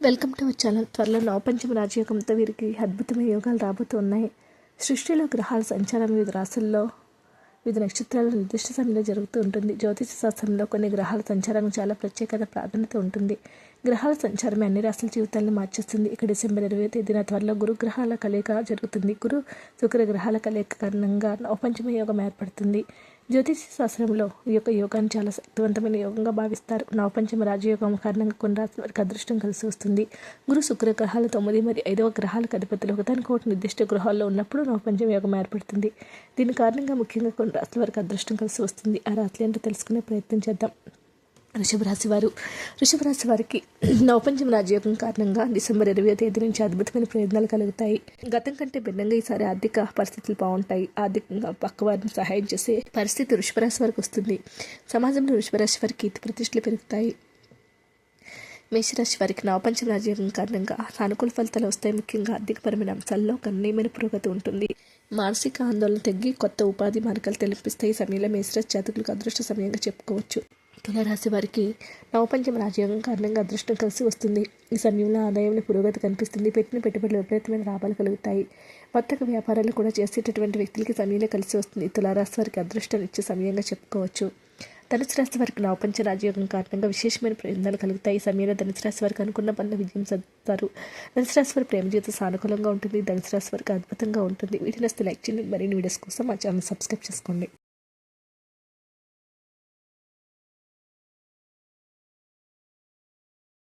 Welcome to our channel. త్వరలో నవపంచమ రాజయోగంతో వీరికి అద్భుతమైన యోగాలు రాబోతున్నాయి. సృష్టిలో గ్రహాల సంచారం వివిధ రాశుల్లో వివిధ నక్షత్రాల నిర్దిష్ట సమయంలో జరుగుతూ ఉంటుంది. జ్యోతిష శాస్త్రంలో కొన్ని గ్రహాల సంచారానికి చాలా ప్రత్యేకత ప్రాధాన్యత ఉంటుంది. గ్రహాల సంచారం అన్ని రాష్ట్రాల జీవితాలను మార్చేస్తుంది. ఇక డిసెంబర్ ఇరవై తేదీన త్వరలో గురు గ్రహాల కలయిక జరుగుతుంది. గురు శుక్ర గ్రహాల కలయిక కారణంగా నవపంచమ యోగం ఏర్పడుతుంది. జ్యోతిష శాస్త్రంలో ఈ యొక్క యోగాన్ని చాలా శక్తివంతమైన యోగంగా భావిస్తారు. నవపంచమ రాజయోగం కారణంగా కొన్ని రాత్రి వారికి అదృష్టం కలిసి వస్తుంది. గురు శుక్ర గ్రహాలు తొమ్మిది మరియు ఐదవ గ్రహాలకు అధిపతులు ఒకదానికి ఒకటి నిర్దిష్ట గృహాల్లో ఉన్నప్పుడు నవపంచమ యోగం ఏర్పడుతుంది. దీని కారణంగా ముఖ్యంగా కొన్ని రాత్రి వారికి అదృష్టం కలిసి వస్తుంది. ఆ రాత్రి ఏంటో తెలుసుకునే ప్రయత్నం చేద్దాం. వృషభరాశి వారు వృషభరాశి వారికి నవపంచమ రాజయోగం కారణంగా డిసెంబర్ ఇరవై తేదీ నుంచి అద్భుతమైన ప్రయోజనాలు కలుగుతాయి. గతం కంటే భిన్నంగా ఈసారి ఆర్థిక పరిస్థితులు బాగుంటాయి. ఆర్థికంగా పక్క వారిని సహాయం చేసే పరిస్థితి వృషభరాశి వారికి వస్తుంది. సమాజంలో వృషభరాశి వారికి కీర్తి ప్రతిష్టలు పెరుగుతాయి. మేషరాశి వారికి నవపంచమ రాజయోగం కారణంగా సానుకూల ఫలితాలు వస్తాయి. ముఖ్యంగా ఆర్థికపరమైన అంశాల్లో గణనీయమైన పురోగతి ఉంటుంది. మానసిక ఆందోళన తగ్గి కొత్త ఉపాధి మార్గాలు తెలిపిస్తాయి ఈ సమయంలో మేషరాశి జాతకులకు అదృష్ట సమయంగా చెప్పుకోవచ్చు. తులరాశి వారికి నవపంచమ రాజయోగం కారణంగా అదృష్టం కలిసి వస్తుంది. ఈ సమయంలో ఆదాయంలో పురోగతి కనిపిస్తుంది. పెట్టిన పెట్టుబడులు విపరీతమైన లాభాలు కలుగుతాయి. వర్తక వ్యాపారాలు కూడా చేసేటటువంటి వ్యక్తులకి సమయంలో కలిసి వస్తుంది. తులారాశి వారికి అదృష్టం ఇచ్చే సమయంగా చెప్పుకోవచ్చు. ధనుసు రాశి వారికి నవపంచ రాజయోగం కారణంగా విశేషమైన ప్రయోజనాలు కలుగుతాయి. ఈ సమయంలో ధనుసు రాశి వారికి అనుకున్న పనులు విజయం సాధిస్తారు. ధనుసు రాశి వారి ప్రేమ జీవితం సానుకూలంగా ఉంటుంది. ధనుసు రాశి వారికి అద్భుతంగా ఉంటుంది. వీటిని వస్తే లైక్ చేయండి. మరిన్ని వీడియోస్ కోసం మా ఛానల్ సబ్స్క్రైబ్ చేసుకోండి.